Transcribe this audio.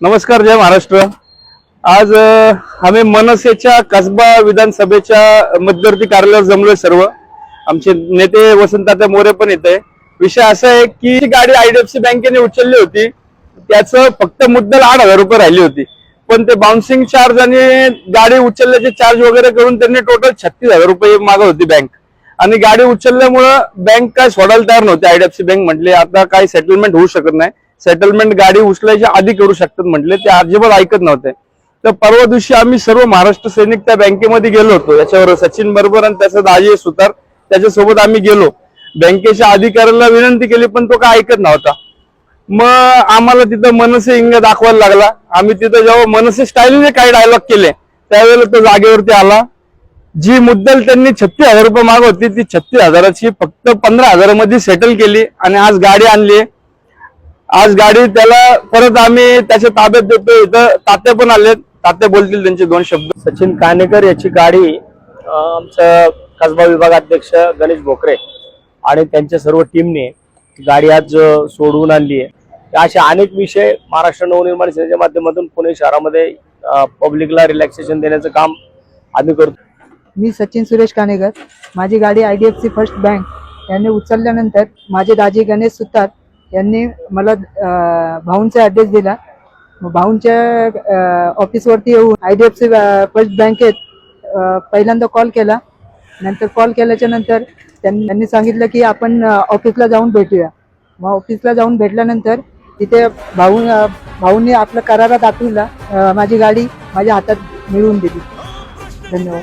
नमस्कार जय महाराष्ट्र. आज आम्ही मनसेच्या कसबा विधानसभेच्या मध्यवर्ती कार्यालयावर जमलोय सर्व. आमचे नेते वसंतदादा मोरे पण येते विषय असा आहे की गाडी आयडीएफसी बँकेने उचलली होती त्याचं फक्त मुद्दल आठ हजार रुपये राहिली होती. पण ते बाउन्सिंग चार्ज आणि गाडी उचलल्याचे चार्ज वगैरे करून त्यांनी टोटल छत्तीस हजार रुपये मागत होती बँक आणि गाडी उचलल्यामुळं बँक काय सोडायला तयार नव्हती. आयडीएफसी बँक म्हटले आता काही सेटलमेंट होऊ शकत नाही. सेटलमेंट गाडी उचलायच्या आधी करू शकतात म्हटले ते अजिबात ऐकत नव्हते. तर परवा दिवशी आम्ही सर्व महाराष्ट्र सैनिक त्या बँकेमध्ये गेलो होतो. याच्यावर सचिन बरोबर आणि त्याचा दाजी सुतार त्याच्यासोबत आम्ही गेलो. बँकेच्या अधिकाऱ्याला विनंती केली पण तो काय ऐकत नव्हता. मग आम्हाला तिथं मनसे इंग दाखवायला लागला. आम्ही तिथं जेव्हा मनसे स्टाईलने काही डायलॉग केले त्यावेळेला तो जागेवरती आला. जी मुद्दल त्यांनी छत्तीस हजार रुपये मागवती ती छत्तीस हजाराची फक्त पंधरा हजारामध्ये सेटल केली आणि आज गाडी आणली आज गाडी त्याला परत आम्ही त्याच्या ताब्यात देतो इथं तात्या पण आलेत. तात्या बोलतील त्यांचे दोन शब्द. सचिन कानेकर याची गाडी आमचं कसबा विभागाध्यक्ष गणेश भोकरे आणि त्यांच्या सर्व टीमने गाडी आज सोडवून आणली आहे. असे अनेक विषय महाराष्ट्र नवनिर्माण सेनेच्या माध्यमातून पुणे शहरामध्ये पब्लिकला रिलॅक्सेशन देण्याचं काम आम्ही करतो. मी सचिन सुरेश कानेकर. माझी गाडी I D F C first bank यांनी उचलल्यानंतर माझे दाजी गणेश सुतार यांनी मला भाऊंचा ॲड्रेस दिला. भाऊंच्या ऑफिसवरती येऊन I D F C first बँकेत पहिल्यांदा कॉल केला. नंतर कॉल केल्याच्यानंतर त्यांनी सांगितलं की आपण ऑफिसला जाऊन भेटूया. मग ऑफिसला जाऊन भेटल्यानंतर तिथे भाऊ भाऊंनी आपलं करारा दाखविला. माझी गाडी माझ्या हातात मिळवून दिली. धन्यवाद.